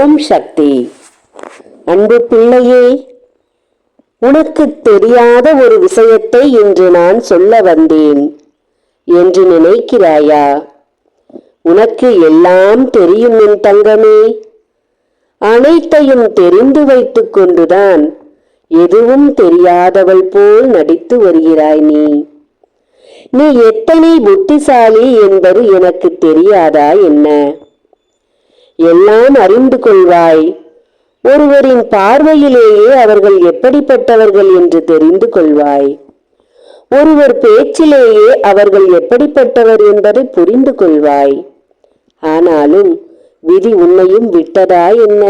ஓம் சக்தி. அன்பு பிள்ளையே உனக்கு தெரியாத ஒரு விஷயத்தை இன்று நான் சொல்ல வந்தேன் என்று நினைக்கிறாயா? உனக்கு எல்லாம் தெரியும் என் தங்கமே. அனைத்தையும் தெரிந்து வைத்துக் கொண்டுதான் எதுவும் தெரியாதவள் போல் நடித்து வருகிறாய் நீ. நீ எத்தனை புத்திசாலி என்பது எனக்கு தெரியாதா என்ன? எல்லாம் அறிந்து கொள்வாய். ஒருவரின் பார்வையிலேயே அவர்கள் எப்படிப்பட்டவர்கள் என்று தெரிந்து கொள்வாய். ஒருவர் பேச்சிலேயே அவர்கள் எப்படிப்பட்டவர் என்பதை புரிந்து கொள்வாய். ஆனாலும் விதி உன்னையும் விட்டதா என்ன?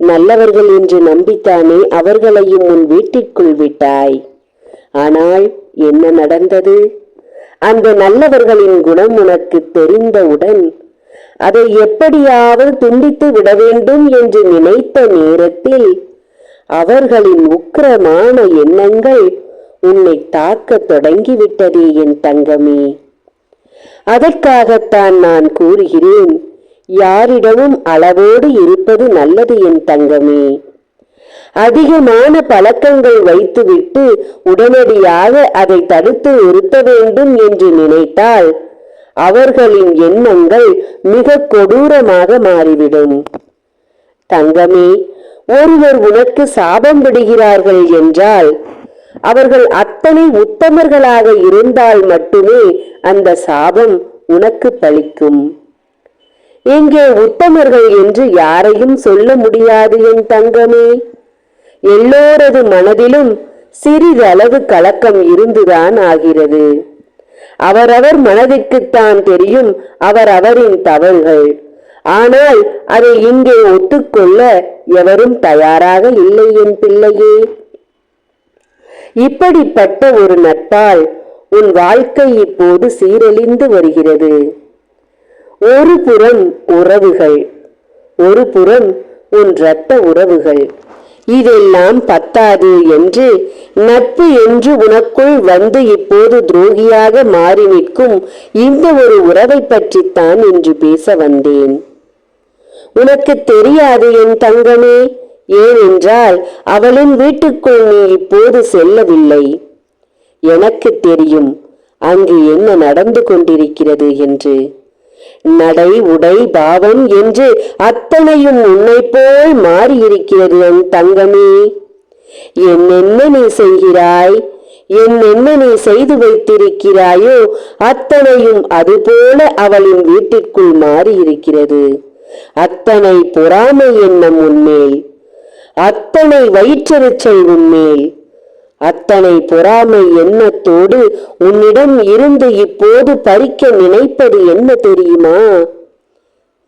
நல்லவர்கள் என்று நம்பித்தானே அவர்களையும் உன் வீட்டிற்குள் விட்டாய். ஆனால் என்ன நடந்தது? அந்த நல்லவர்களின் குணம் உனக்கு தெரிந்தவுடன் அதை எப்படியாவது துண்டித்து விட வேண்டும் என்று நினைத்த நேரத்தில் அவர்களின் உக்கிரமான எண்ணங்கள் உன்னை தாக்கத் தொடங்கிவிட்டதே என் தங்கமே. அதற்காகத்தான் நான் கூறுகிறேன் யாரிடமும் அளவோடு இருப்பது நல்லது என் தங்கமே. அதிகமான பழக்கங்கள் வைத்துவிட்டு உடனடியாக அதை தடுத்து நிறுத்த வேண்டும் என்று நினைத்தால் அவர்களின் எண்ணங்கள் மிக கொடூரமாக மாறிவிடும். தங்கமே ஒருவர் உனக்கு சாபம் விடுகிறார்கள் என்றால் அவர்கள் அத்தனை உத்தமர்களாக இருந்தால் மட்டுமே அந்த சாபம் உனக்கு பலிக்கும். இங்கே உத்தமர்கள் என்று யாரையும் சொல்ல முடியாது என் தங்கமே. எல்லோரது மனதிலும் சிறிதளவு கலக்கம் இருந்துதான் ஆகிறது. அவரவர் மனதிற்குத்தான் தெரியும் அவரவரின் தவறுகள். ஆனால் அதை இங்கே ஒத்துக்கொள்ள எவரும் தயாராக இல்லை என் பிள்ளையே. இப்படிப்பட்ட ஒரு நட்பால் உன் வாழ்க்கை இப்போது சீரழிந்து வருகிறது. ஒரு புறம் உறவுகள் ஒரு புறம் உன் இரத்த உறவுகள். இதெல்லாம் பத்தாது என்று நட்பு என்று உனக்குள் வந்து இப்போது துரோகியாக மாறி நிற்கும் இந்த ஒரு உறவை பற்றித்தான் இன்று பேச வந்தேன். உனக்கு தெரியாது என் தங்கமே ஏனென்றால் அவளின் வீட்டுக்குள் நீ இப்போது செல்லவில்லை. எனக்கு தெரியும் அங்கு என்ன நடந்து கொண்டிருக்கிறது என்று. நடை உடை பாவம் என்று அத்தனையும் உன்னை போல் மாறியிருக்கிறது என் தங்கமே என்னென்ன நீ செய்கிறாய்? என்னென்ன நீ செய்து வைத்திருக்கிறாயோ அத்தனையும் அதுபோல அவளின் வீட்டிற்குள் மாறியிருக்கிறது. அத்தனை பொறாமை எண்ணம் உன்மேல் அத்தனை வயிற்றெரிச்சல் உன்மேல் அத்தனை பொறாமை எண்ணத்தோடு உன்னிடம் இருந்து இப்போது பறிக்க நினைப்பது என்ன தெரியுமா?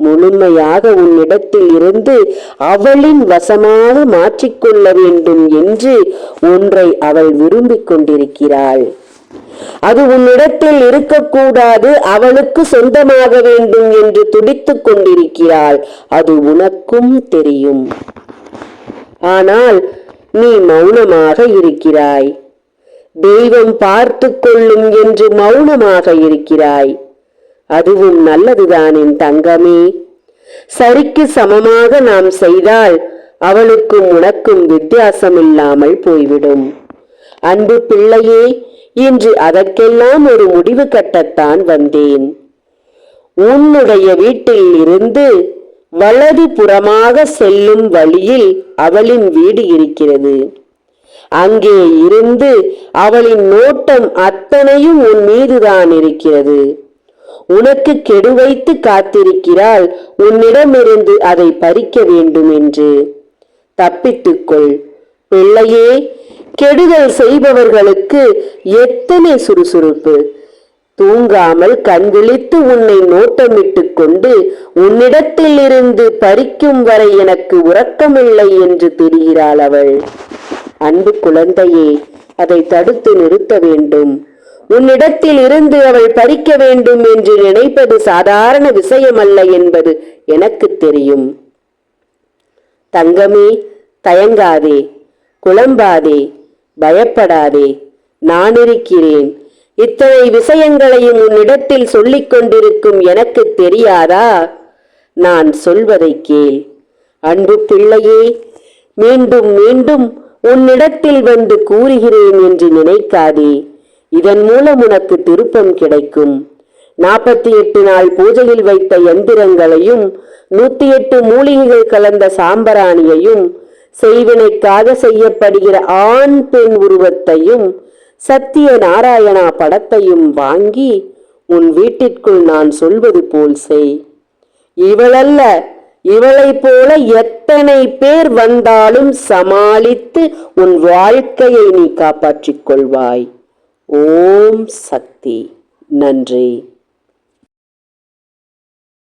முழுமையாக உன்னிடத்தில் இருந்து அவளின் வசமாக மாற்றிக்கொள்ள வேண்டும் என்று ஒன்றை அவள் விரும்பிக் கொண்டிருக்கிறாள். அது உன்னிடத்தில் இருக்கக்கூடாது அவளுக்கு சொந்தமாக வேண்டும் என்று துடித்துக் கொண்டிருக்கிறாள். அது உனக்கும் தெரியும். ஆனால் நீ மௌனமாக இருக்கிறாய். தெய்வம் பார்த்து கொள்ளும் என்று மௌனமாக இருக்கிறாய். அதுவும் நல்லதுதான் என் தங்கமே. சரிக்கு சமமாக நாம் செய்தால் அவளுக்கும் உனக்கும் வித்தியாசம் இல்லாமல் போய்விடும். அன்பு பிள்ளையே இன்று அதற்கெல்லாம் ஒரு முடிவு கட்டத்தான் வந்தேன். உன்னுடைய வீட்டில் இருந்து வலது புறமாக செல்லும் வழியில் அவளின் வீடு இருக்கிறது. அங்கே இருந்து அவளின் நோட்டம் அத்தனையும் உன் மீதுதான் இருக்கிறது. உனக்கு கெடு வைத்து காத்திருக்கிறாள். உன்னிடமிருந்து அதை பறிக்க வேண்டும் என்று. தப்பித்துக்கொள். பிள்ளையே கெடுதல் செய்பவர்களுக்கு எத்தனை சுறுசுறுப்பு. தூங்காமல் கண்விழித்து உன்னை நோட்டமிட்டுக் கொண்டு உன்னிடத்தில் இருந்து பறிக்கும் வரை எனக்கு உறக்கமில்லை என்று தெரிகிறாள் அவள். அன்பு குழந்தையே அதை தடுத்து நிறுத்த வேண்டும். உன்னிடத்தில் இருந்து அவள் பறிக்க வேண்டும் என்று நினைப்பது சாதாரண விஷயமல்ல என்பது எனக்கு தெரியும். தங்கமே தயங்காதே குழம்பாதே பயப்படாதே நான் இருக்கிறேன் இத்தனை விஷயங்களையும் உன்னிடத்தில் சொல்லிக் கொண்டிருக்கும் எனக்கு தெரியாதா? நான் சொல்வதை கேள். அன்பு பிள்ளையே மீண்டும் மீண்டும் உன்னிடத்தில் வந்து கூறுகிறேன் என்று நினைக்காதே. இதன் மூலம் உனக்கு திருப்பம் கிடைக்கும். நாற்பத்தி எட்டு நாள் பூஜையில் வைத்த எந்திரங்களையும் நூத்தி எட்டு மூலிகைகள் கலந்த சாம்பராணியையும் செய்வினைக்காக செய்யப்படுகிற ஆண் பெண் உருவத்தையும் சத்திய நாராயணா படத்தையும் வாங்கி உன் வீட்டிற்குள் நான் சொல்வது போல் செய். இவளல்ல இவளைப் போல எத்தனை பேர் வந்தாலும் சமாளித்து உன் வாழ்க்கையை நீ காப்பாற்றிக் கொள்வாய். ஓம் சக்தி. நன்றி.